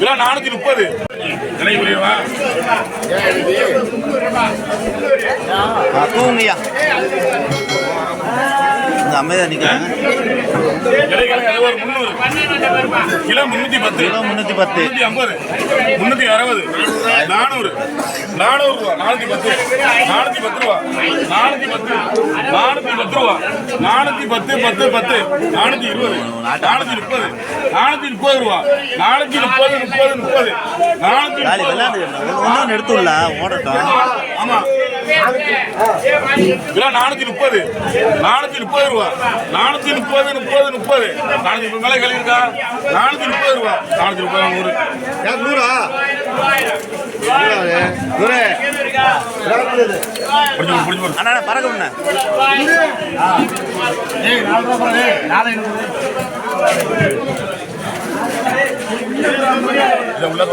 Kilo நானூத்தி முப்பது. விலை புரியவா தூங்கய்யா இந்த அமைதியா நிற்கிறாங்க கிலோ முன்னூத்தி பத்து. கிலோ முந்நூற்றி பத்து. ஐம்பது. முன்னூத்தி அறுபது. நானூறு. நானூறு ரூபா. நானூத்தி பத்து. நானூத்தி பத்து ரூபா. நானூத்தி பத்து. நானூத்தி பத்து ரூபா. நானூத்தி பத்து பத்து பத்து. நானூத்தி இருபது. நானூத்தி முப்பது. நானூத்தி முப்பது ரூபா. நானூத்தி முப்பது முப்பது முப்பது. ஒன்றும் எடுத்துடல ஓடட்டும். நானூத்தி முப்பது. நானூத்தி முப்பது ரூபா. நானூத்தி முப்பது முப்பது முப்பது. நானூத்தி முப்பது மேலே கழிவுக்கா நானூத்தி முப்பது ரூபா. நானூத்தி முப்பது நூறு. நூறா? நூறு. அண்ணா பறக்க முன்ன உள்ள